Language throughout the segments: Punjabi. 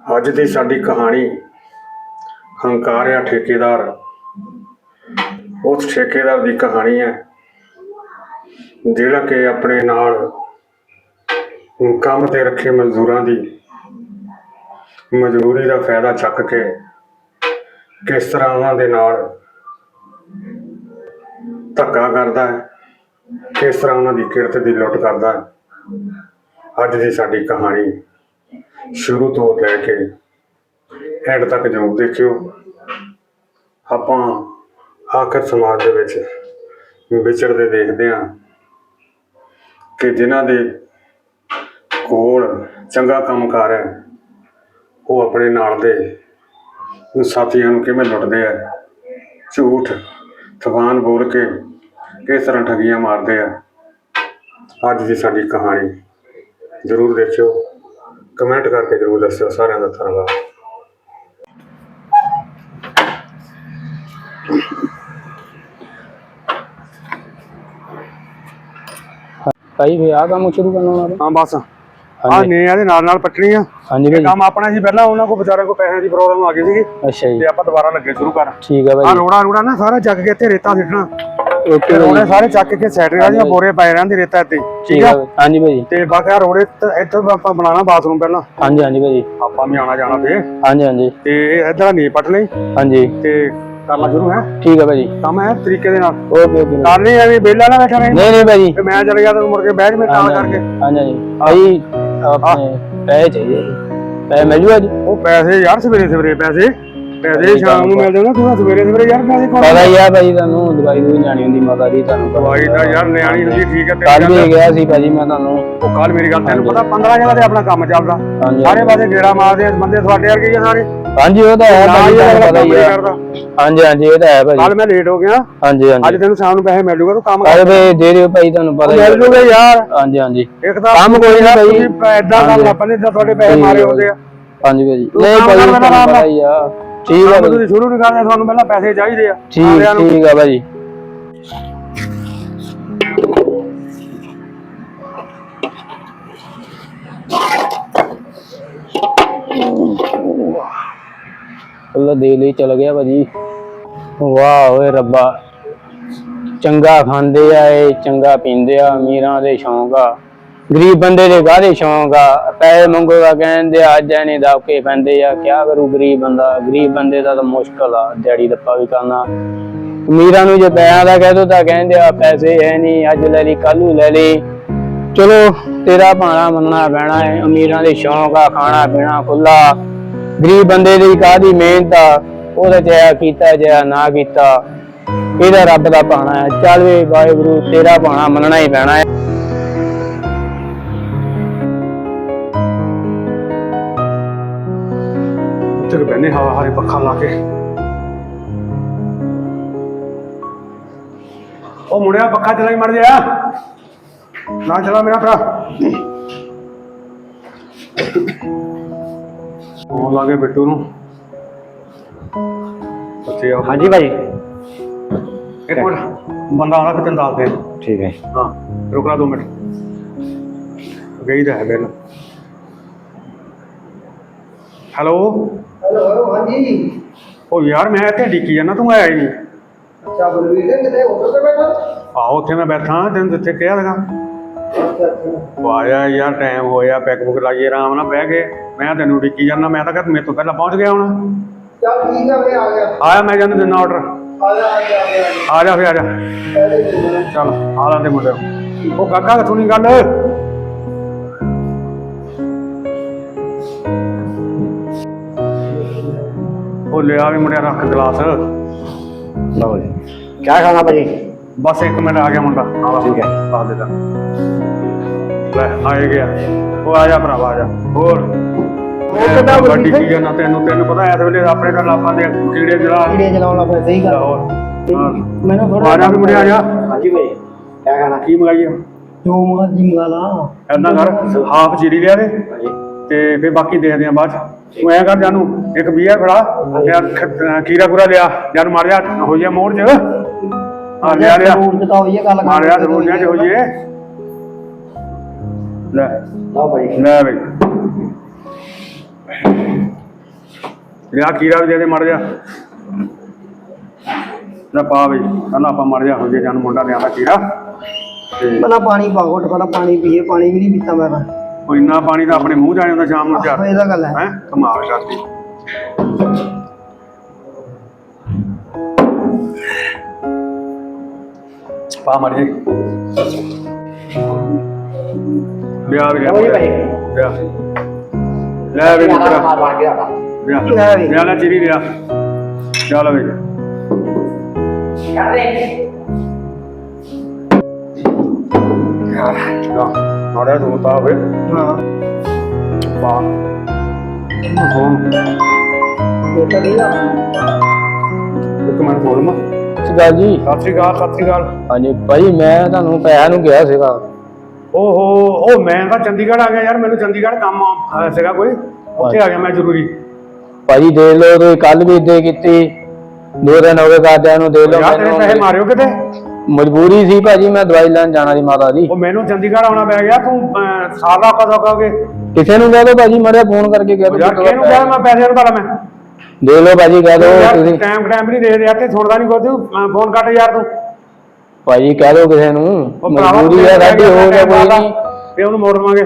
ਅੱਜ ਦੀ ਸਾਡੀ ਕਹਾਣੀ ਹੰਕਾਰਿਆ ਠੇਕੇਦਾਰ। ਉਸ ਠੇਕੇਦਾਰ ਦੀ ਕਹਾਣੀ ਹੈ, ਜਿਹੜਾ ਕਿ ਆਪਣੇ ਨਾਲ ਕੰਮ ਤੇ ਰੱਖੇ ਮਜ਼ਦੂਰਾਂ ਦੀ ਮਜ਼ਦੂਰੀ ਦਾ ਫਾਇਦਾ ਚੱਕ ਕੇ ਕਿਸ ਤਰ੍ਹਾਂ ਉਹਨਾਂ ਦੇ ਨਾਲ ਧੱਕਾ ਕਰਦਾ ਹੈ, ਕਿਸ ਤਰ੍ਹਾਂ ਉਹਨਾਂ ਦੀ ਕਿਰਤ ਦੀ ਲੁੱਟ ਕਰਦਾ ਹੈ। ਅੱਜ ਦੀ ਸਾਡੀ ਕਹਾਣੀ ਸ਼ੁਰੂ ਤੋਂ ਲੈ ਕੇ ਐਂਡ ਤੱਕ ਜ਼ਰੂਰ ਦੇਖਿਓ। ਆਪਾਂ ਆਖਰ ਸਮਾਜ ਦੇ ਵਿੱਚ ਵਿਚਰਦੇ ਦੇਖਦੇ ਹਾਂ ਕਿ ਜਿਨ੍ਹਾਂ ਦੇ ਕੋਲ ਚੰਗਾ ਕੰਮਕਾਰ ਹੈ, ਉਹ ਆਪਣੇ ਨਾਲ ਦੇ ਸਾਥੀਆਂ ਨੂੰ ਕਿਵੇਂ ਲੁੱਟਦੇ ਆ? ਝੂਠ ਤਵਾਨ ਬੋਲ ਕੇ ਕਿਸ ਤਰ੍ਹਾਂ ਠੱਗੀਆਂ ਮਾਰਦੇ ਆ? ਅੱਜ ਦੀ ਸਾਡੀ ਕਹਾਣੀ ਜ਼ਰੂਰ ਦੇਖਿਓ। ਕਮੈਂਟ ਕਰਕੇ ਜ਼ਰੂਰ ਦੱਸਿਓ ਸਾਰਿਆਂ ਦਾ ਧੰਨਵਾਦ ਭਾਈ ਵੀ ਆ ਕੰਮ ਸ਼ੁਰੂ ਕਰਨਾ ਉਹਨਾਂ ਹਾਂ ਬਸ। ਆ ਹਾਂਜੀ। ਨੇ ਇਹਦੇ ਨਾਲ ਨਾਲ ਪੱਟਣੀ ਆ। ਹਾਂਜੀ ਭਾਈ। ਕੰਮ ਆਪਣਾ ਸੀ ਪਹਿਲਾਂ ਉਹਨਾਂ ਕੋ ਵਿਚਾਰਿਆਂ ਕੋ ਪੈਸਿਆਂ ਦੀ ਪ੍ਰੋਬਲਮ ਆ ਗਈ ਸੀਗੀ। ਅੱਛਾ ਜੀ। ਤੇ ਆਪਾਂ ਦੁਬਾਰਾ ਲੱਗੇ ਸ਼ੁਰੂ ਕਰ ਠੀਕ ਆ ਭਾਈ। ਰੋੜਾ ਰੋੜਾ ਨਾ ਸਾਰਾ ਚੱਕ ਕੇ ਇੱਥੇ ਰੇਤਾ ਸਿੱਟਣਾ। ਓਕੇ ਤੇ ਸਾਰੇ ਚੱਕ ਕੇ ਸੈਟ ਦੀਆਂ ਬੋਰੇ ਪਏ ਰਹਿੰਦੇ ਰੇਤਾ ਇੱਥੇ ਠੀਕ ਭਾਈ। ਹਾਂਜੀ ਭਾਈ। ਤੇ ਬਾਕੀ ਰੋੜੇ ਤੇ ਇੱਥੇ ਆਪਾਂ ਬਣਾਉਣਾ ਬਾਥਰੂਮ ਪਹਿਲਾਂ। ਹਾਂਜੀ ਹਾਂਜੀ ਭਾਈ। ਆਪਾਂ ਵੀ ਆਉਣਾ ਜਾਣਾ ਫੇਰ ਹਾਂਜੀ ਹਾਂਜੀ। ਤੇ ਇਧਰ ਨੀ ਪੱਟ ਲਈ ਹਾਂਜੀ। ਤੇ ਕਰਨਾ ਸ਼ੁਰੂ ਹੈ? ਠੀਕ ਹੈ ਭਾਈ। ਕੰਮ ਹੈ ਤਰੀਕੇ ਦੇ ਨਾਲ? ਓਕੇ ਓਕੇ ਕਰ ਨਹੀਂ ਐਵੇਂ ਵਿਹਲਾ ਨਾ ਬੈਠਾ ਰਹੇ? ਨਹੀਂ ਨਹੀਂ ਭਾਈ। ਤੇ ਮੈਂ ਚਲੇ ਗਿਆ ਤਾਂ ਮੁੜ ਕੇ ਬੈਠ ਮੈਂ ਕਾਲ ਕਰਕੇ। ਹਾਂਜੀ। ਹਾਂਜੀ ਭਾਈ ਆਪਣੇ ਪੈਸੇ ਚਾਹੀਦੇ। ਪੈਸੇ ਮਿਲ ਜੀ ਉਹ ਪੈਸੇ ਯਾਰ ਸਵੇਰੇ ਸਵੇਰੇ ਪੈਸੇ। ਪੈਸੇ ਸ਼ਾਮ ਨੂੰ ਮਿਲਦੇ ਨਾ ਤੂੰ ਸਵੇਰੇ ਸਵੇਰੇ ਯਾਰ ਪੈਸੇ ਕੋਲ ਪਤਾ ਹੀ ਆ ਭਾਈ ਤੁਹਾਨੂੰ ਦਵਾਈ ਦੂਈ ਜਾਣੀ ਹੁੰਦੀ ਮਾਤਾ ਦੀ ਤੁਹਾਨੂੰ ਦਵਾਈ ਤਾਂ ਯਾਰ ਨਿਆਣੀ ਹੁੰਦੀ ਠੀਕ ਹੈ ਕੱਲ ਵੀ ਗਿਆ ਸੀ ਭਾਜੀ ਮੈਂ ਤੁਹਾਨੂੰ। ਉਹ ਕੱਲ ਮੇਰੀ ਗੱਲ ਤੈਨੂੰ ਪਤਾ 15 ਜਗ੍ਹਾ ਤੇ ਆਪਣਾ ਕੰਮ ਚੱਲਦਾ। ਸਾਰੇ ਪਾਸੇ ਗੇੜਾ ਮਾਰਦੇ ਆ ਬੰਦੇ ਤੁਹਾਡੇ ਵਰਗੇ ਹੀ ਸਾਰੇ। ਹਾਂਜੀ ਉਹ ਤਾਂ ਹੈ ਨਾ ਭਾਜੀ ਹੀ ਤੁਹਾਨੂੰ ਪਤਾ ਹੀ ਕਰਦਾ। ਹਾਂਜੀ ਹਾਂਜੀ ਇਹ ਤਾਂ ਹੈ ਭਾਜੀ। ਕੱਲ ਮੈਂ ਲੇਟ ਹੋ ਗਿਆ। ਹਾਂਜੀ ਹਾਂਜੀ। ਅੱਜ ਤੈਨੂੰ ਸ਼ਾਮ ਨੂੰ ਪੈਸੇ ਮਿਲ ਜੂਗਾ ਤੂੰ ਕੰਮ ਅਰੇ ਵੇ ਦੇ ਦਿਓ ਭਾਈ ਤੁਹਾਨੂੰ ਪਤਾ ਹੀ ਮਿਲ ਆ। ਜੂਗੇ ਯਾਰ। ਹਾਂਜੀ ਹਾਂਜੀ। ਇੱਕ ਤਾਂ ਕੰਮ ਕੋਈ ਨਾ ਭਾਈ। ਏਦਾਂ ਗੱਲ ਲੱਭਣ ਨਹੀਂ ਤੁਹਾਡੇ ਪੈਸੇ ਮਾਰੇ ਹੁੰਦੇ ਆ। ਹਾਂਜੀ ਭਾਜੀ ਨਹੀਂ ਕਰ ਲੈਣਾ ਪਤਾ ਹੀ ਆ। ਠੀਕ ਆ ਤੁਸੀਂ ਸ਼ੁਰੂ ਨਹੀਂ ਕਰਦੇ ਤੁਹਾਨੂੰ ਪਹਿਲਾਂ ਪੈਸੇ ਚਾਹੀਦੇ ਆ। ਠੀਕ ਸਾਰਿਆਂ ਨੂੰ। ਠੀਕ ਆ ਭਾਜੀ ਅੱਲਾ ਦੇ ਲਈ ਚਲ ਗਿਆ ਭਾਜੀ। ਵਾਹ ਓਏ ਰੱਬਾ। ਚੰਗਾ ਖਾਂਦੇ ਆ ਇਹ ਚੰਗਾ ਪੀਂਦੇ ਆ ਅਮੀਰਾਂ ਦੇ ਸ਼ੌਂਕ ਆ। ਗਰੀਬ ਬੰਦੇ ਦੇ ਗਾਦੇ ਸ਼ੌਂਕ ਆ, ਪੈਸੇ ਮੰਗੋਗਾ, ਕਹਿੰਦੇ ਆ, ਅੱਜ ਐਨੇ ਦਾਕੇ ਪੈਂਦੇ ਆ, ਕਿਆ ਕਰੂ ਗਰੀਬ ਬੰਦਾ? ਗਰੀਬ ਬੰਦੇ ਦਾ ਤਾਂ ਮੁਸ਼ਕਲ ਆ, ਦਿਹਾੜੀ ਦੱਪਾ ਵੀ ਕਰਨਾ। ਅਮੀਰਾਂ ਨੂੰ ਜੇ ਪੈਸਿਆਂ ਦਾ ਕਹਿ ਦੋ ਤਾਂ ਕਹਿੰਦੇ ਆ, ਪੈਸੇ ਹੈ ਨਹੀਂ, ਅੱਜ ਲੈ ਲਈ ਕੱਲ ਲੈ ਲਈ। ਚਲੋ, ਤੇਰਾ ਭਾਣਾ ਮੰਨਣਾ ਪੈਣਾ ਹੈ, ਅਮੀਰਾਂ ਦੇ ਸ਼ੌਂਕ ਆ, ਖਾਣਾ ਪੀਣਾ ਖੁੱਲਾ ਗਰੀਬ ਬੰਦੇ ਦੀ ਕਾਹਦੀ ਮਿਹਨਤ ਆ, ਉਹਦੇ ਚ ਕੀਤਾ, ਜਾਂ ਨਾ ਕੀਤਾ। ਇਹਦਾ ਰੱਬ ਦਾ ਭਾਣਾ ਹੈ। ਚੱਲ ਵੇ ਵਾਹਿਗੁਰੂ, ਤੇਰਾ ਭਾਣਾ ਮੰਨਣਾ ਹੀ ਪੈਣਾ ਹੈ। ਉੱਥੇ ਬੈਨੇ ਹਵਾ ਹਾਰੇ ਪੱਖਾ ਲਾ ਕੇ। ਉਹ ਮੁੰਡਿਆ ਪੱਖਾ ਚਲਾਈ ਮਰ ਜਾ। ਨਾ ਚਲਾ ਮੇਰਾ ਭਰਾ। ਉਹ ਲਾਗੇ ਬਿੱਟੂ ਨੂੰ। ਉੱਥੇ ਆ ਹਾਂਜੀ ਭਾਈ ਇੱਕ ਮਿੰਟ। ਬੰਦਾ ਆਣਾ ਫਿਰ ਤੈਨੂੰ ਦੱਸ ਦੇ। ਠੀਕ ਹੈ। ਹਾਂ ਰੁਕਣਾ ਦੋ ਮਿੰਟ। ਗਈ ਤਾਂ ਹੈ ਬਿੱਲ। ਹੈਲੋ? ਹੈਲੋ ਹਾਂਜੀ। ਉਹ ਯਾਰ ਮੈਂ ਇੱਥੇ ਡਿੱਕੀ ਜਾਂਦਾ ਤੂੰ ਆਇਆ ਹੀ ਨਹੀਂ। ਅੱਛਾ ਬਲਵੀਰ ਕਿਤੇ ਹੋਟਲ ਤੇ ਬੈਠਾ? ਆਹੋ ਉੱਥੇ ਮੈਂ ਬੈਠਾ ਤੈਨੂੰ ਜਿੱਥੇ ਕਿਹਾ ਲਗਾ ਅੱਛਾ ਅੱਛਾ। ਵਾਇਆ ਯਾਰ ਟਾਈਮ ਹੋਇਆ ਪੈਕ ਬੁੱਕ ਲਾਈਏ ਆਰਾਮ ਨਾਲ ਬਹਿ ਕੇ ਮੈਂ ਤੈਨੂੰ ਡਿੱਕੀ ਜਾਂਦਾ ਮੈਂ ਤਾਂ ਕਹਿੰਦਾ ਮੇਰੇ ਤੋਂ ਪਹਿਲਾਂ ਪਹੁੰਚ ਗਿਆ ਹੁਣ। ਚੱਲ ਠੀਕ ਆ ਮੈਂ ਆ ਗਿਆ। ਆਇਆ ਮੈਂ ਜਾਂਦੇ ਦਿਨ ਆਰਡਰ ਆ ਜਾ ਆ ਗਿਆ ਆ ਜਾ। ਆ ਜਾ ਚੱਲ ਆ ਲਾਂਦੇ ਮੁੰਡੇ ਨੂੰ। ਉਹ ਕਾਕਾ ਕਿਥੋਂ ਨਹੀਂ ਗੱਲ? ਉਹ ਲਿਆ ਵੀ ਮੁੰਡਿਆ ਰੱਖ ਗਲਾਸ। ਲਓ ਜੀ। ਕੀ ਖਾਣਾ ਭਾਜੀ? ਬਸ ਇੱਕ ਮਿੰਟ ਆ ਗਿਆ ਮੁੰਡਾ। ਆ ਠੀਕ ਹੈ। ਆ ਦੇ ਦਾ ਲੈ ਆਏ ਗਿਆ। ਉਹ ਆ ਜਾ ਭਰਾਵਾ ਆ ਜਾ। ਹੋਰ। ਉਹ ਕਿੱਦਾਂ ਬੋਲੀ ਵੱਡੀ ਫਿਰ? ਕੀ ਨਾ ਤੈਨੂੰ ਤੈਨੂੰ ਪਤਾ ਐਸ ਵੇਲੇ ਆਪਣੇ ਘਰ ਲਾਪਾਂ ਦੇ ਕੀੜੇ ਜਲਾ ਕੀੜੇ ਚਲਾਉਣ ਲੱਗ ਪਏ ਸਹੀ ਗੱਲ। ਹੋਰ। ਮੈਨੂੰ ਥੋੜਾ ਆ ਜਾ ਵੀ ਮੁੰਡਿਆ ਆ ਜਾ। ਹਾਂਜੀ ਭਾਈ ਕੀ ਖਾਣਾ? ਕੀ ਮੰਗਾਈਏ ਜੋ ਮਰਜ਼ੀ ਮੰਗਾ ਲਾ। ਐਦਾਂ ਕਰ ਹਾਫ ਜੀਰੀ ਲਿਆ ਦੇ ਹਾਂਜੀ। ਤੇ ਫੇ ਬਾਕੀ ਦੇਖਦੇ ਆ ਬਾਅਦ ਚ। ਐਂ ਕਰ ਜਾਨੂੰ ਇੱਕ ਬੀਅਰ ਫੜਾ ਯਾਰ ਖੀਰਾ ਖੁਰਾ ਲਿਆ ਜਦ ਮਾਰ ਜਾ ਹੋ ਜਾ ਮੋੜ ਚ। ਆ ਲਿਆ ਲਿਆ। ਜ਼ਰੂਰ ਤਾਂ ਹੋਈ ਹੈ ਗੱਲ ਮਾਰਿਆ ਜ਼ਰੂਰ ਜਾ ਚ ਹੋਈਏ ਲੈ। ਲਓ ਭਾਈ ਲੈ ਬਈ। ਲਿਆ ਕੀਰਾ ਵੀ ਦੇ ਦੇ ਮੜ ਜਾ। ਲੈ ਪਾ ਵੀ ਕਹਿੰਦਾ ਆਪਾਂ ਮੜ ਜਾ ਹੋ ਜੇ ਜਨ ਮੁੰਡਾ ਲਿਆਂਦਾ ਕੀਰਾ ਤੇ ਪਹਿਲਾਂ ਪਾਣੀ ਪਾਓ ਪਹਿਲਾਂ ਪਾਣੀ ਪੀਏ ਪਾਣੀ ਵੀ ਨਹੀਂ ਪੀਤਾ ਮੈਂ ਤਾਂ। ਉਹ ਇੰਨਾ ਪਾਣੀ ਤਾਂ ਆਪਣੇ ਮੂੰਹ ਚ ਆ ਜਾਂਦਾ ਸ਼ਾਮ ਨੂੰ ਚਾਰ ਆਹੋ, ਇਹਦਾ ਗੱਲ ਹੈ। ਹੈ ਕਮਾਲ ਕਰਦੀ ਪਾ ਮਰ ਜੇ ਵਿਆਹ ਵੀ ਲਿਆ ਓਏ ਭਾਈ। ਵਿਆਹ। ਲੈ ਵੀ ਮਿੱਤਰਾ ਮਾਰ ਗਿਆ ਵਿਆਹ। ਲੈ ਵੀ। ਵਿਆਹ ਲੈ ਚਿਰੀ ਵਿਆਹ। ਚੱਲ ਵੇ। ਹਾਂ ਮਾੜਾ ਸੋਤਾ ਹੋਵੇ ਤਾਂ ਨਹੀਂ ਆ। ਇੱਕ ਮਿੰਟ ਬੋਲ ਮਾ। ਸਗਾ ਜੀ। ਸਤਿ ਸ਼੍ਰੀ ਅਕਾਲ ਸਤਿ ਸ਼੍ਰੀ ਅਕਾਲ। ਹਾਂਜੀ ਭਾਈ ਮੈਂ ਤੁਹਾਨੂੰ ਪੈਸਿਆਂ ਨੂੰ ਕਿਹਾ ਸੀਗਾ। ਓਹੋ ਉਹ ਮੈਂ ਤਾਂ ਚੰਡੀਗੜ੍ਹ ਆ ਗਿਆ ਯਾਰ ਮੈਨੂੰ ਚੰਡੀਗੜ੍ਹ ਕੰਮ ਸੀਗਾ ਕੋਈ? ਉੱਥੇ ਆ ਗਿਆ ਮੈਂ ਜ਼ਰੂਰੀ। ਭਾਜੀ ਦੇ ਲਓ ਤੁਸੀਂ ਕੱਲ ਵੀ ਦੇ ਕੀਤੀ। ਦੋ ਦਿਨ ਹੋ ਗਏ ਕਰਦਿਆਂ ਨੂੰ ਦੇ ਲਓ ਯਾਰ ਤੇਰੇ ਪੈਸੇ ਮਾਰਿਓ ਕਿਤੇ? ਮਜਬੂਰੀ ਸੀ ਭਾਜੀ ਮੈਂ ਦਵਾਈ ਲੈਣ ਜਾਣਾ ਸੀ ਮਾਤਾ ਦੀ। ਉਹ ਮੈਨੂੰ ਚੰਡੀਗੜ੍ਹ ਆਉਣਾ ਪੈ ਗਿਆ ਤੂੰ ਅਹ, ਸਾਰਾ ਕਦੋਂ ਕਹੋਗੇ? ਕਿਸੇ ਨੂੰ ਕਹਿ ਦੋ ਭਾਜੀ ਮੜਿਆ ਫੋਨ ਕਰਕੇ ਕਹਿ ਦੋ ਯਾਰ ਕਿਹਨੂੰ ਕਿਹਾ ਮੈਂ ਪੈਸੇ ਨੂੰ ਭਲਾ ਮੈਂ? ਦੇ ਲਓ ਭਾਜੀ ਕਹਿ ਦੋ ਯਾਰ ਤੁਸੀਂ। ਟਾਈਮ ਟਾਈਮ ਨਹੀਂ ਦੇ ਰਿਹਾ ਤੇ ਸੁਣਦਾ ਨਹੀਂ ਕੋਈ ਤੂੰ ਫੋਨ ਕੱਟ ਯਾਰ ਤੂੰ। ਭਾਜੀ ਕਹਿ ਦੋ ਕਿਸੇ ਨੂੰ। ਉਹ ਭਰਾਵਾ ਮਜਬੂਰੀ ਹੈ ਸਾਡੀ ਹੋ ਗਿਆ ਕੋਈ ਨਹੀਂ ਤੇ ਉਹਨੂੰ ਮੋੜ ਦਵਾਂਗੇ।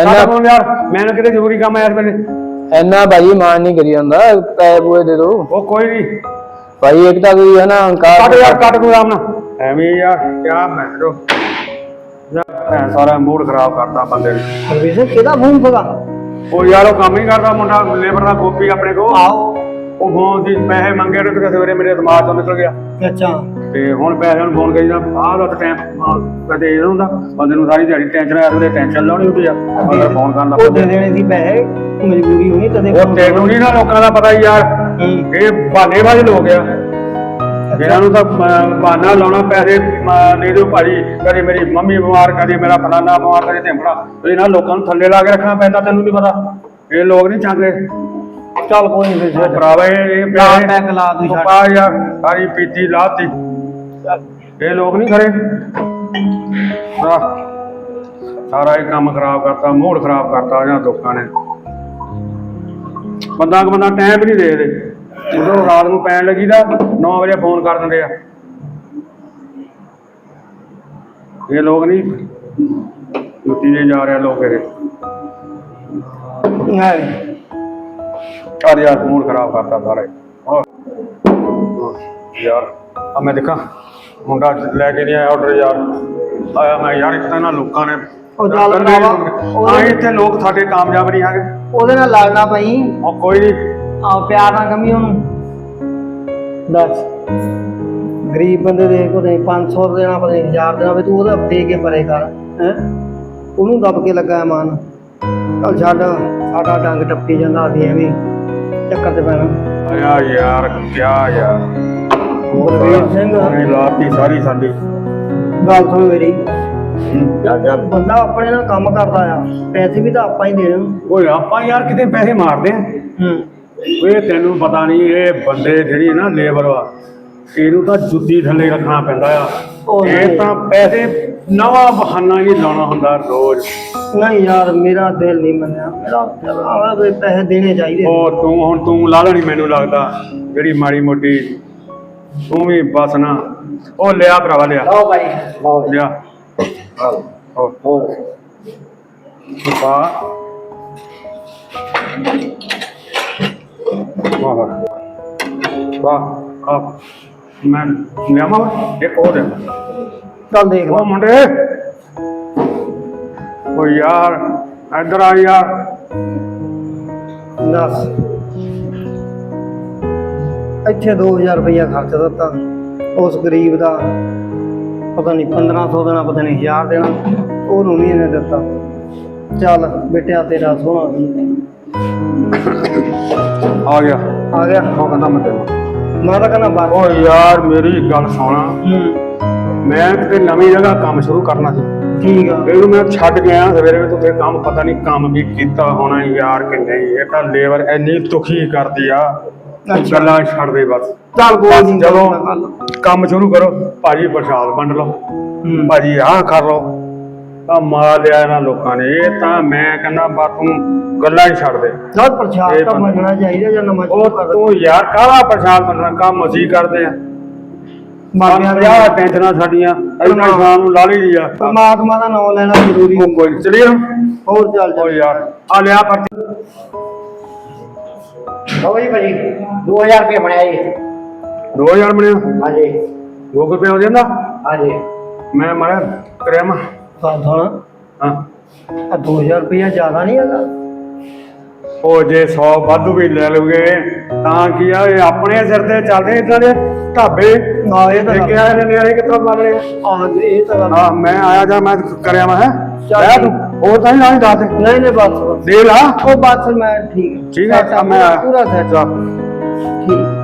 ਇੰਨਾ- ਫੋਨ ਯਾਰ ਮੈਨੂੰ ਕਿਤੇ ਜ਼ਰੂਰੀ ਕੰਮ ਆਇਆ ਇਸ ਵੇਲੇ। ਇੰਨਾ ਭਾਜੀ ਮਾਨ ਨਹੀਂ ਕਰੀ ਜਾਂਦਾ ਪੈਸੇ ਪੂਏ ਦੇ ਦੋ। ਉਹ ਕੋਈ ਨਹੀਂ ਭਾਈ ਇੱਕ ਤਾਂ ਕੋਈ ਹੈ ਨਾ ਅੰਕਾਰ ਕੱਟ ਯਾਰ ਕੱਟ ਤੂੰ ਆਰਾਮ ਨਾਲ। ਐਵੇਂ ਹੀ ਯਾਰ ਕਿਆ ਮੈਂ ਰੋ ਯਾਰ ਸਾਰਾ ਮੂਡ ਖਰਾਬ ਕਰਤਾ ਬੰਦੇ ਨੇ। ਹਰਵੀਰ ਕਿਹਦਾ ਫੋਨ ਫਗਾ ਉਹ ਯਾਰ ਉਹ ਕੰਮ ਨਹੀਂ ਕਰਦਾ ਮੁੰਡਾ ਲੇਬਰ ਦਾ ਗੋਪੀ ਆਪਣੇ ਕੋ ਆਓ ਉਹ ਫੋਨ ਦੀ ਪੈਸੇ ਮੰਗੇ ਨੇ ਤੇ ਸਵੇਰੇ ਮੇਰੇ ਦਿਮਾਗ ਤੋਂ ਨਿਕਲ ਗਿਆ। ਅੱਛਾ। ਤੇ ਹੁਣ ਪੈਸਿਆਂ ਨੂੰ ਫੋਨ ਕਰੀਦਾ ਆਹ ਦਾ ਟਾਈਮ ਕਦੇ ਇਹ ਹੁੰਦਾ ਬੰਦੇ ਨੂੰ ਸਾਰੀ ਦਿਹਾੜੀ ਟੈਨਸ਼ਨ ਆ ਉਹਦੇ ਟੈਨਸ਼ਨ ਲਾਉਣੀ ਹੁੰਦੀ ਆ। ਬੰਦਾ ਫੋਨ ਕਰਨ ਉਹ ਲੱਗ ਦੇ ਦੇਣੇ ਸੀ ਪੈਸੇ ਮਜਬੂਰੀ ਹੋਣੀ ਤਦੇ ਉਹ ਤੈਨੂੰ ਨਹੀਂ ਨਾ ਲੋਕਾਂ ਦਾ ਪਤਾ ਯਾਰ। ਹੂੰ। ਇਹ ਬਹਾਨੇਬਾਜ਼ ਲੋਕ ਆ। ਇਹਨਾਂ ਨੂੰ ਤਾਂ ਬਹਾਨਾ ਲਾਉਣਾ ਪੈਸੇ ਦੇ ਦਿਓ ਭਾਜੀ। ਕਦੇ ਮੇਰੀ ਮੰਮੀ ਬਿਮਾਰ ਕਦੇ ਮੇਰਾ ਫਲਾਨਾ ਬਿਮਾਰ ਕਦੇ ਢਿਮੜਾ ਇਹਨਾਂ ਲੋਕਾਂ ਨੂੰ ਥੱਲੇ ਲਾ ਕੇ ਰੱਖਣਾ ਪੈਂਦਾ ਤੈਨੂੰ ਨਹੀਂ ਪਤਾ? ਇਹ ਲੋਕ ਨਹੀਂ ਚਾਹੁੰਦੇ। ਚੱਲ ਕੋਈ ਨਹੀਂ ਫਿਰ ਭਰਾਵਾ ਇਹ ਲਾ ਪੈਕ ਲਾ ਤੂੰ ਛੱਡ। ਪਾ ਯਾਰ ਸਾਰੀ ਪੀਤੀ ਲਾਤੀ। ਇਹ ਲੋਕ ਨਹੀਂ ਖਰੇ ਆਹ, ਸਾਰਾ ਇਹ ਕੰਮ ਖਰਾਬ ਕਰਤਾ ਮੂਡ ਖਰਾਬ ਕਰਤਾ ਇਹਨਾਂ ਲੋਕਾਂ ਨੇ। ਬੰਦਾ ਕੁ ਬੰਦਾ ਟਾਈਮ ਵੀ ਨਹੀਂ ਦੇਖਦੇ ਜਦੋਂ ਰਾਤ ਨੂੰ ਪੈਣ ਲੱਗੀ ਦਾ 9 ਵਜੇ ਫੋਨ ਕਰ ਦਿੰਦੇ ਆ। ਇਹ ਲੋਕ ਨਹੀਂ ਜੁੱਤੀ ਦੇ ਜਾ ਰਿਹਾ ਲੋਕ ਇਹ। ਹੈ ਘਰ ਯਾਰ ਮੂਡ ਖਰਾਬ ਕਰਤਾ ਸਾਰਾ। ਹੀ। ਆਹ, ਯਾਰ ਆ ਮੈਂ ਦੇਖਾਂ ਮੁੰਡਾ ਲੈ ਕੇ ਨਹੀਂ ਆਇਆ ਆਰਡਰ ਯਾਰ। ਆਇਆ ਮੈਂ ਯਾਰ ਇੱਕ ਤਾਂ ਨਾ ਲੋਕਾਂ ਨੇ ਉਹ ਚੱਲ ਭਰਾਵਾ, ਉਹ- ਆਏ ਇੱਥੇ ਲੋਕ ਸਾਡੇ ਕਾਮਯਾਬ ਨਹੀਂ ਹੈਗੇ। ਉਹਦੇ ਨਾਲ ਲੜਨਾ ਪਈ। ਉਹ ਕੋਈ ਨਹੀਂ। ਆ ਪਿਆਰ ਨਾਲ ਕਮੀ ਉਹਨੂੰ। ਦੱਸ। ਗਰੀਬ ਬੰਦੇ ਦੇ ਕੋਲੇ 500 ਦੇਣਾ ਪਤਾ ਨਹੀਂ 1000 ਦੇਣਾ ਵੀ ਤੂੰ ਉਹਦਾ ਦੇ ਕੇ ਪਰੇ ਕਰ ਹੈ? ਉਹਨੂੰ ਦੱਬ ਕੇ ਲੱਗਾ ਮਨ। ਚੱਲ ਛੱਡ ਸਾਡਾ ਡੰਗ ਟੱਪੀ ਜਾਂਦਾ ਅਸੀਂ ਐਵੇਂ ਚੱਕਰ ਤੇ ਪੈਣਾ। ਆਇਆ ਯਾਰ ਕਿਆ ਯਾਰ। ਬਲਵੀਰ ਸਿੰਘ? ਉਹਨੇ ਲਾਤੀ ਸਾਰੀ ਸਾਡੀ। ਗੱਲ ਸੁਣ ਮੇਰੀ। ਜਦ ਬੰਦਾ ਆਪਣੇ ਨਾਲ ਕੰਮ ਕਰਦਾ ਆ ਪੈਸੇ ਵੀ ਤਾਂ ਆਪਾਂ ਹੀ ਦੇਣੇ। ਓਏ ਆਪਾਂ ਯਾਰ ਕਿਤੇ ਪੈਸੇ ਮਾਰਦੇ ਆ। ਹੂੰ। ਓਏ ਤੈਨੂੰ ਪਤਾ ਨਹੀਂ ਇਹ ਬੰਦੇ ਜਿਹੜੀ ਨਾ ਲੇਬਰ ਵਾ ਇਹਨੂੰ ਤਾਂ ਜੁੱਤੀ ਥੱਲੇ ਰੱਖਣਾ ਪੈਂਦਾ ਆ। ਇਹ। ਤਾਂ ਪੈਸੇ ਨਵਾਂ ਬਹਾਨਾ ਹੀ ਲਾਉਣਾ ਹੁੰਦਾ ਰੋਜ਼। ਨਹੀਂ ਯਾਰ ਮੇਰਾ ਦਿਲ ਨਹੀਂ ਮੰਨਿਆ। ਮੇਰਾ ਦਿਲ ਆਵਾ ਵੀ ਪੈਸੇ ਦੇਣੇ ਚਾਹੀਦੇ ਉਹ ਤੂੰ ਹੁਣ ਤੂੰ ਲਾ ਲੈਣੀ ਮੈਨੂੰ ਲੱਗਦਾ ਜਿਹੜੀ ਮਾੜੀ ਮੋਟੀ। ਤੂੰ ਵੀ ਬਸ ਨਾ ਉਹ ਲਿਆ ਭਰਾਵਾ ਲਿਆ। ਲਓ ਭਾਈ ਲਓ ਲਿਆ। ਹੋਰ। ਹੋਰ। ਪਾ ਵਾਹ ਵਾਹ। ਵਾਹ ਆ ਮੈਂ ਲਿਆਵਾਂ ਇੱਕ ਹੋਰ ਦੇ ਚੱਲ ਦੇਖ ਲਾ। ਉਹ ਮੁੰਡੇ। ਉਹ ਯਾਰ ਇੱਧਰ ਆ ਯਾਰ। ਦੱਸ। ਇੱਥੇ 2000 ਰੁਪਇਆ ਖਰਚ ਦਿੱਤਾ। ਉਸ ਗਰੀਬ ਦਾ ਪਤਾ ਨਹੀਂ 1500 ਦੇਣਾ ਪਤਾ ਨਹੀਂ 1000 ਦੇਣਾ। ਉਹਨੂੰ ਨਹੀਂ ਇਹਨੇ ਦਿੱਤਾ। ਚੱਲ ਬੇਟਿਆ ਤੇਰਾ ਸੋਹਣਾ। ਸੀ ਆ ਗਿਆ। ਆ ਗਿਆ। ਉਹ ਕਹਿੰਦਾ ਮੈਂ ਤੈਨੂੰ ਮੈਂ ਤਾਂ ਕਹਿੰਦਾ ਬਸ। ਓ ਯਾਰ ਮੇਰੀ ਗੱਲ ਸੁਣਾ। ਹੂੰ। ਮੈਂ ਕਿਤੇ ਨਵੀਂ ਜਗ੍ਹਾ ਕੰਮ ਸ਼ੁਰੂ ਕਰਨਾ ਸੀ। ਠੀਕ ਆ। ਇਹਨੂੰ ਮੈਂ ਛੱਡ ਗਿਆ ਸਵੇਰੇ ਵੀ ਤੂੰ ਫੇਰ ਕੰਮ ਪਤਾ ਨਹੀਂ ਕੰਮ ਵੀ ਕੀਤਾ ਹੋਣਾ ਯਾਰ ਕਿ ਨਹੀਂ ਇਹ ਤਾਂ ਲੇਬਰ ਇੰਨੀ ਦੁਖੀ ਕਰਦੀ ਆ। ਅੱਛਾ। ਗੱਲਾਂ ਛੱਡ ਦੇ ਬਸ। ਚੱਲ ਕੋਈ ਜਦੋਂ ਕੰਮ ਸ਼ੁਰੂ ਕਰੋ ਭਾਜੀ ਪ੍ਰਸ਼ਾਦ ਵੰਡ ਲਓ। ਹੂੰ। ਭਾਜੀ ਆਹ ਕਰ ਲਓ। ਆ ਮਾਰ ਲਿਆ ਇਹਨਾਂ ਲੋਕਾਂ ਨੇ। ਇਹ ਤਾਂ ਮੈਂ ਕਹਿੰਦਾ ਬਾ ਤੂੰ ਗੱਲਾਂ ਹੀ ਛੱਡ ਦੇ। ਜਦ ਪ੍ਰਸ਼ਾਦ ਤਾਂ ਮੰਨਣਾ ਚਾਹੀਦਾ ਜਾਂ ਨਮਾਜ਼ ਉਹ ਤੂੰ ਯਾਰ ਕਾਹਦਾ ਪ੍ਰਸ਼ਾਦ ਮੰਨਣਾ ਕੰਮ ਅਸੀਂ ਕਰਦੇ ਆ। ਦੇ ਦੀਆਂ ਟੈਨਸ਼ਨਾਂ ਸਾਡੀਆਂ। ਇੰਨਾ ਸ਼ਾਮ ਨੂੰ ਲਾ ਲਈ ਦੀ ਆ। ਪਰਮਾਤਮਾ ਦਾ ਨਾਮ ਲੈਣਾ ਜ਼ਰੂਰੀ। ਉਹ ਕੋਈ ਚਲੀਏ ਹੋਰ ਚੱਲ ਓ ਚੱਲ ਯਾਰ ਆ ਲਿਆ ਪਰਚੀ। ਲਓ ਜੀ ਭਾਜੀ 2000 ਰੁਪਏ ਬਣਿਆ ਜੀ। 2000 ਬਣਿਆ? ਹਾਂਜੀ। 2 ਰੁਪਏ ਹੋ ਜਾਂਦਾ ਹਾਂਜੀ। ਮੈਂ ਮਾਰਿਆ ਕਰਿਆ ਮੈਂ। ਹੁਣ ਹਾਂ। ਆ 2000 ਰੁਪਏ ਜ਼ਿਆਦਾ ਨਹੀਂ ਹੈਗਾ। ਉਹ ਜੇ 100 ਵਾਧੂ ਵੀ ਲੈ ਲਓਗੇ ਤਾਂ ਕੀ ਆ ਇਹ ਆਪਣੇ ਸਿਰ ਤੇ ਚੱਲਦੇ ਇਦਾਂ ਦੇ ਢਾਬੇ? ਨਾ ਇਹ ਤਾਂ ਲੈ ਕੇ ਆਏ ਨੇ ਨਿਆਣੇ ਕਿੱਥੋਂ ਮੰਗਣੇ ਆ ਇਹ ਤਾਂ ਗੱਲ- ਹਾਂ ਮੈਂ ਆਇਆ ਜਾਂ ਮੈਂ ਕਰਿਆ ਮੈਂ ਹੈ? ਚੱਲ ਲੈ ਤੂੰ ਹੋਰ ਤਾਂ ਨਹੀਂ ਦੱਸ ਦੇ। ਨਹੀਂ ਨਹੀਂ ਬਸ ਬਸ। ਦੇ ਲਾ। ਉਹ ਬਸ ਮੈਂ ਠੀਕ। ਹੈ ਠੀਕ ਹੈ ਸੈੱਟ ਆ, ਮੈਂ ਆਇਆ। ਪੂਰਾ ਸੈੱਟ। ਜਾ। ਠੀਕ।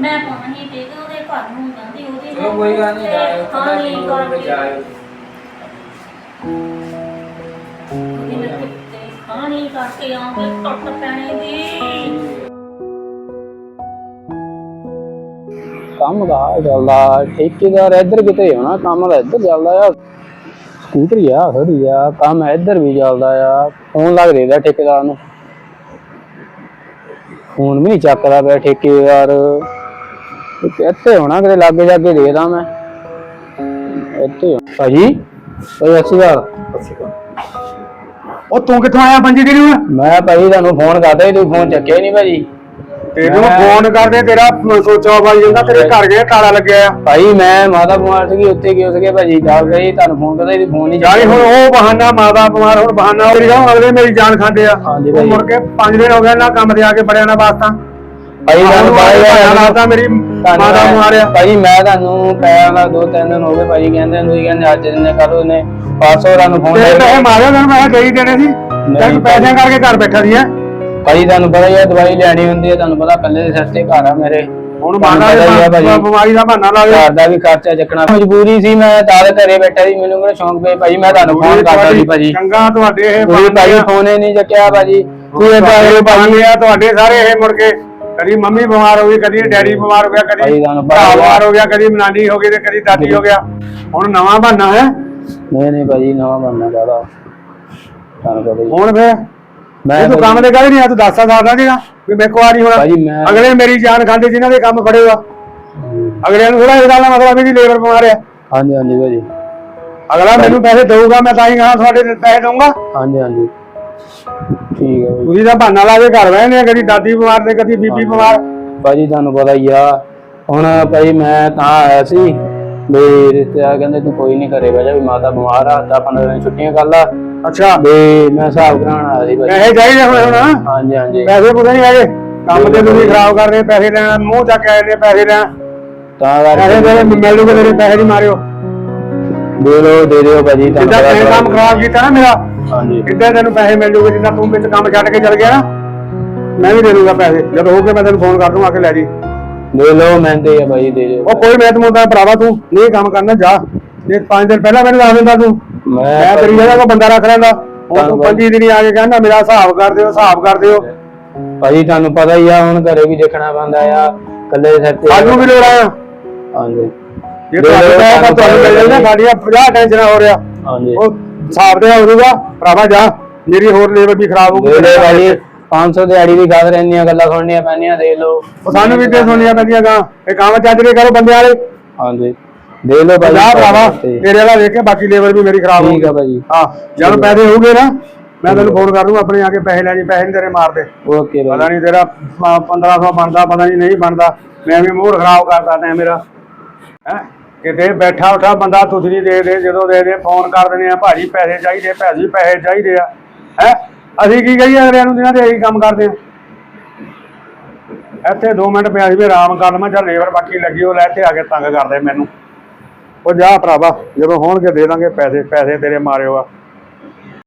ਮੈਂ ਪਾਣੀ ਦੇ ਕੇ ਉਹਦੇ ਘਰ ਨੂੰ ਜਾਂਦੀ ਉਹਦੀ ਚਲੋ ਕੋਈ ਗੱਲ ਨਹੀਂ ਜਾਇਓ ਥੋੜਾ ਪਾਣੀ ਜਿਹਾ ਕਰਕੇ ਜਾਇਓ ਉਹਦੀ ਮੈਂ ਕਿਤੇ ਪਾਣੀ ਕਰਕੇ ਆਉਂਦੇ ਟੁੱਟ ਪੈਣੇ ਦੀ। ਕੰਮ ਦਾ ਚੱਲਦਾ ਠੇਕੇਦਾਰ ਇੱਧਰ ਕਿਤੇ ਹੋਣਾ ਕੰਮ ਦਾ ਇੱਧਰ ਚੱਲਦਾ ਆ। ਸਕੂਟਰੀ ਆ ਖੜੀ ਆ ਕੰਮ ਇੱਧਰ ਵੀ ਚੱਲਦਾ ਆ। ਫੋਨ ਲੱਗ ਰਿਹਾ ਠੇਕੇਦਾਰ ਨੂੰ। ਫੋਨ ਵੀ ਨਹੀਂ ਚੱਕਦਾ ਪਿਆ ਠੇਕੇਦਾਰ। ਇੱਥੇ ਹੋਣਾ ਕਿਤੇ ਲਾਗੇ ਜਾਗੇ ਦੇਖਦਾ ਮੈਂ। ਇੱਥੇ। ਭਾਜੀ ਭਾਈ ਅੱਛੀ ਗੱਲ ਉਹ ਤੂੰ ਕਿੱਥੋਂ ਆਇਆ ਪੰਜੀ ਦੀ ਨੂੰ ਮੈਂ ਭਾਜੀ ਤੁਹਾਨੂੰ ਫੋਨ ਕਰਦਾ ਸੀ, ਤੁਸੀਂ ਫੋਨ ਚੱਕਿਆ ਹੀ ਨਹੀਂ ਭਾਜੀ। ਮੈਂ- ਫੋਨ ਕਰਦੇ ਤੇਰਾ ਸੋਚਾ ਬਾਈ ਜਾਂਦਾ ਤੇਰੇ ਘਰ ਗਿਆ ਤਾਲਾ ਲੱਗਿਆ ਆ? ਭਾਈ ਮੈਂ ਮਾਤਾ ਬਿਮਾਰ ਸੀਗੀ ਉੱਥੇ ਕਿਉਂ ਸੀਗੇ ਭਾਜੀ ਗੱਲ ਕਰੀ ਤੁਹਾਨੂੰ ਫੋਨ ਕਰਦਾ ਸੀ ਫੋਨ ਨਹੀਂ ਜਾਨੀ ਹੁਣ ਉਹ ਬਹਾਨਾ ਮਾਦਾ ਬਿਮਾਰ ਹੁਣ ਬਹਾਨਾ ਹੋ ਰਿਹਾ ਅਗਲੇ ਮੇਰੀ ਜਾਨ ਖਾਂਦੇ ਆ। ਹਾਂਜੀ ਉਹ ਭਾਈ। ਮੁੜ ਕੇ 5 ਦਿਨ ਹੋ ਗਏ ਨਾ ਕੰਮ ਤੇ ਆ ਕੇ ਬੜਿਆ ਨਾ ਵਾਸਤਾ। ਭਾਈ ਤੁਹਾਨੂੰ ਬਹਾਨਾ ਲਾਤਾ ਮੇਰੀ ਮਾਦਾ ਬਿਮਾਰ ਆ। ਭਾਜੀ ਮੈਂ ਤੁਹਾਨੂੰ ਪੈਰਾਂ ਦਾ ਦੋ ਤਿੰਨ ਦਿਨ ਹੋ ਗਏ ਭਾਜੀ ਕਹਿੰਦੇ ਨੂੰ ਤੁਸੀਂ ਕਹਿੰਦੇ ਅੱਜ ਦਿਨੇ ਕਰੋ ਨੇ ਪਾਸੋਂ ਨੂੰ ਫੋਨ ਤੇਰੇ ਪੈਸੇ ਮਾਰਿਆ ਤੈਨੂੰ ਮੈਂ ਦੇਈ ਦੇਣੇ ਸੀ। ਤੈਨੂੰ ਪੈਸਿਆਂ ਕਰਕੇ ਘਰ ਬੈਠਾ ਸੀ ਹੈ। ਭਾਜੀ ਤੁਹਾਨੂੰ ਪਤਾ ਹੀ ਦਵਾਈ ਲੈਣੀ ਹੁੰਦੀ ਹੈ ਤੁਹਾਨੂੰ ਪਤਾ ਕੱਲੇ ਦੇ ਸਿਰ ਤੇ ਘਰ ਆ ਮੇਰੇ। ਹੁਣ ਤੁਹਾਨੂੰ ਪਤਾ ਹੀ ਭਾਜੀ। ਬਿਮਾਰੀ ਦਾ ਬਹਾਨਾ ਲਾ ਘਰ ਦਾ ਵੀ ਖਰਚਾ ਚੱਕਣਾ। ਮਜਬੂਰੀ ਸੀ ਮੈਂ ਤਾਂ ਘਰੇ ਬੈਠਾ ਸੀ ਮੈਨੂੰ ਕਿਹੜਾ ਸ਼ੌਂਕ ਪਈ ਭਾਜੀ ਮੈਂ ਤੁਹਾਨੂੰ ਫੋਨ ਕਰਦਾ ਸੀ ਭਾਜੀ ਚੰਗਾ ਤੁਹਾਡੇ ਇਹ ਤੁਸੀਂ ਭਾਜੀ। ਫੋਨ ਹੀ ਨਹੀਂ ਚੱਕਿਆ ਭਾਜੀ ਤੁਹਾਡੇ ਏਦਾਂ ਬਹਾਨੇ ਆ ਤੁਹਾਡੇ ਸਾਰੇ ਇਹ ਮੁੜ ਕੇ ਕਦੀ ਮੰਮੀ ਬਿਮਾਰ ਹੋ ਗਈ ਕਦੀ ਡੈਡੀ ਬਿਮਾਰ ਹੋ ਗਿਆ ਕਦੀ ਭਾਈ ਤੁਹਾਨੂੰ ਪਤਾ ਭਰਾ ਹੀ ਆ। ਬਿਮਾਰ ਹੋ ਗਿਆ ਕਦੀ ਨਾਨੀ ਹੋ ਗਈ ਤੇ ਕਦੀ ਦਾਦੀ ਹੋ ਗਿਆ। ਹੁਣ ਨਵਾਂ ਬਹਾਨਾ ਹੈ। ਨਹੀਂ ਨਹੀਂ ਭਾਜੀ ਨਵਾਂ ਬਣਨਾ ਚਾਹਦਾ ਤੁਹਾਨੂੰ ਪਤਾ ਹੀ ਹੁਣ ਫੇਰ ਮੈਂ ਇਹ ਤੂੰ ਕੰਮ ਦੇ ਗੱਲ ਨਹੀਂ ਆ ਤੂੰ ਦੱਸਦਾ ਸਕਦਾ ਨਹੀਂਗਾ ਵੀ ਮੇਰੇ ਕੋਲ ਆ ਨਹੀਂ ਹੋਣਾ। ਭਾਜੀ ਮੈਂ ਅਗਲੇ ਮੇਰੀ ਜਾਨ ਖਾਂਦੇ ਜਿਨ੍ਹਾਂ ਦੇ ਕੰਮ ਫੜੇ ਵਾ ਅਗਲਿਆਂ ਨੂੰ ਥੋੜਾ ਇਹ ਗੱਲ ਦਾ ਮਤਲਬ ਵੀ ਲੇਬਰ ਬਿਮਾਰ ਆ। ਹਾਂਜੀ ਹਾਂਜੀ ਭਾਜੀ। ਅਗਲਾ ਮੈਨੂੰ ਪੈਸੇ ਦੇਊਗਾ ਮੈਂ ਤਾਂ ਹੀ ਕਹਾਂ ਤੁਹਾਡੇ ਤੇ ਪੈਸੇ ਦਊਂਗਾ। ਹਾਂਜੀ ਹਾਂਜੀ। ਠੀਕ ਹੈ ਭਾਜੀ ਤੁਸੀਂ ਤਾਂ ਬਹਾਨਾ ਲਾ ਕੇ ਘਰ ਬਹਿਨੇ ਆ ਕਦੀ ਦਾਦੀ ਬਿਮਾਰ ਤੇ ਕਦੀ ਬੀਬੀ ਬਿਮਾਰ। ਭਾਜੀ ਤੁਹਾਨੂੰ ਪਤਾ ਹੀ ਆ। ਹੁਣ ਭਾਈ ਮੈਂ ਤਾਂ ਆਇਆ ਸੀ ਵੀ ਰਿਸ਼ਤੇਦਾਰ ਕਹਿੰਦੇ ਤੂੰ ਕੋਈ ਨਹੀਂ ਘਰੇ ਬਹਿ ਜਾ ਵੀ ਮਾਤਾ ਬਿਮਾਰ ਆ ਤਾਂ 15 ਦਿਨ ਛੁੱਟੀਆਂ ਕਰ ਲਾ। ਅੱਛਾ। ਵੀ ਮੈਂ ਹਿਸਾਬ ਕਰਾਉਣ ਆਇਆ ਸੀ ਭਾਈ। ਪੈਸੇ ਚਾਹੀਦੇ ਹੁਣ ਹੁਣ? ਹਾਂਜੀ ਹਾਂਜੀ। ਪੈਸੇ ਪੂਰੇ ਨਹੀਂ ਹੈਗੇ? ਕੰਮ ਤੇ ਤੁਸੀਂ ਖਰਾਬ ਕਰ ਰਹੇ ਪੈਸੇ ਲੈਣ ਮੂੰਹ ਚੱਕ ਆਏ ਨੇ ਪੈਸੇ ਲੈਣ। ਤਾਂ ਪੈਸੇ ਕਰਕੇ ਦੇ ਮਿਲ ਲੂਗੇ ਤੇਰੇ ਪੈਸੇ ਨਹੀਂ ਮਾਰਿਓ। ਦੇ ਲਓ ਦੇ ਦਿਓ ਭਾਜੀ ਤੁਹਾਨੂੰ ਜਿੱਦਾਂ ਤੈਂ ਕੰਮ ਖਰਾਬ ਕੀਤਾ ਨਾ ਮੇਰਾ ਹਾਂਜੀ। ਇੱਦਾਂ ਤੈਨੂੰ ਪੈਸੇ ਮਿਲ ਜੂਗੇ ਜਿੱਦਾਂ ਤੂੰ ਵਿੱਚ ਕੰਮ ਛੱਡ ਕੇ ਚਲ ਗਿਆ ਨਾ ਮੈਂ ਵੀ ਦੇ ਦੂੰਗਾ ਪੈਸੇ। ਜਦੋਂ ਹੋ ਕੇ ਮੈਂ ਤੈਨੂੰ ਫੋਨ ਕਰ ਦੂੰਗਾ ਆ ਕੇ ਲੈ ਜੀ। ਦੇ ਲਓ ਮੈਂ ਦੇ ਆ ਭਾਈ ਦੇ ਦਿਓ। ਉਹ ਕੋਈ ਮੈਂ ਤੈਨੂੰ ਦਾ ਭਰਾਵਾ ਤੂੰ ਨਹੀਂ ਕੰਮ ਕਰਨਾ ਜਾ। ਜੇ 5 ਦਿਨ ਪਹਿਲਾਂ ਮੈਨੂੰ ਦੱਸ ਦਿੰਦਾ ਤੂੰ ਮੈਂ ਤੇਰੀ ਜਗ੍ਹਾ ਕੋ ਬੰਦਾ ਰੱਖ ਲੈਂਦਾ। ਹੁਣ ਤੂੰ ਪੰਜੀ ਦਿਨ ਆ ਕੇ ਕਹਿੰਦਾ ਮੇਰਾ ਹਿਸਾਬ ਕਰ ਦਿਓ ਹਿਸਾਬ ਕਰ ਦਿਓ। ਭਾਜੀ ਤੁਹਾਨੂੰ ਪਤਾ ਹੀ ਆ ਹੁਣ ਘਰੇ ਵੀ ਦੇਖਣਾ ਪੈਂਦਾ ਆ ਕੱਲੇ ਸਿਰ ਤੇ ਸਾਨੂੰ ਵੀ ਲੋੜ ਆ। ਹਾਂਜੀ। ਜੇ ਤਾਂ ਤੁਹਾਨੂੰ ਮਿਲ ਜਾਂਦੇ ਸਾਡੀਆਂ 50 ਟੈਨਸ਼ਨ ਹੋ ਰਿਹਾ। ਹਾਂਜੀ। ਉਹ ਹਿਸਾਬ ਦੇ ਹੋ ਜਾਊਗਾ। ਭਰਾਵਾ ਜਾ। ਮੇਰੀ ਹੋਰ ਲੇਬਰ ਵੀ ਖਰਾਬ ਹੋ ਲਓ ਭਾਜੀ 500 ਦਿਹਾੜੀ ਦੀ ਗੱਲ ਰਹਿੰਦੀਆਂ ਗੱਲਾਂ ਸੁਣਨੀਆਂ ਪੈਣੀਆਂ ਦੇ ਉਹ ਸਾਨੂੰ ਵੀ ਤੇ ਸੁਣੀਆਂ ਪੈਂਦੀਆਂ ਗਾ। ਇਹ ਕੰਮ ਚੱਜ ਦੇ ਕਰੋ ਬੰਦੇ ਵਾਲੇ। ਹਾਂਜੀ। ਦੇ ਲਓ ਭਾਜੀ ਜਾ ਭਰਾਵਾ ਤੇ- ਤੇਰੇ ਵਾਲਾ ਵੇਖ ਕੇ ਬਾਕੀ ਲੇਬਰ ਵੀ ਮੇਰੀ ਖਰਾਬ ਹੋ ਠੀਕ ਆ ਭਾਜੀ ਹਾਂ ਜਦ ਪੈਸੇ ਹੋਊਗੇ ਨਾ ਮੈਂ ਤੈਨੂੰ ਫੋਨ ਕਰ ਦੂੰਗਾ ਆਪਣੇ ਆ ਕੇ ਪੈਸੇ ਲੈ ਜੀ ਪੈਸੇ ਨਹੀਂ ਤੇਰੇ ਮਾਰਦੇ। ਓਕੇ ਪਤਾ ਭਾਜੀ ਨਹੀਂ ਤੇਰਾ 1500 ਬਣਦਾ ਪਤਾ ਨਹੀਂ ਨਹੀਂ ਬਣਦਾ। ਮੈਂ ਵੀ ਮੂਡ ਖਰਾਬ ਕਰਦਾ ਤੈਂ ਮੇਰਾ। ਹੈ? ਕਿਤੇ ਬੈਠਾ ਉਠਾ ਬੰਦਾ ਤੁਸਰੀ ਦੇ ਦੇ ਜਦੋਂ ਦੇ ਦੇ ਫੋਨ ਕਰ ਦਿੰਦੇ ਆ ਭਾਜੀ ਪੈਸੇ ਚਾਹੀਦੇ ਭਾਜੀ ਪੈਸੇ ਚਾਹੀਦੇ ਆ। ਹੈ? ਅਸੀਂ ਕੀ ਕਹੀਏ ਅਗਲਿਆਂ ਨੂੰ ਜਿਹਨਾਂ ਦੇ ਇਹੀ ਕੰਮ ਕਰਦੇ ਆ? ਇੱਥੇ 2 ਮਿੰਟ ਪਿਆ ਸੀ ਵੀ ਆਰਾਮ ਕਰ ਲਵਾਂ ਚੱਲ ਲੇਬਰ ਬਾਕੀ ਲੱਗੀ ਉਹ ਲੈ ਇੱਥੇ ਆ ਕੇ ਤੰਗ ਕਰਦੇ ਮੈਨੂੰ। ਉਹ ਜਾ ਭਰਾਵਾ ਜਦੋਂ ਹੋਣਗੇ ਦੇ ਦਾਂਗੇ ਪੈਸੇ ਪੈਸੇ ਤੇਰੇ ਮਾਰਿਓ ਆ।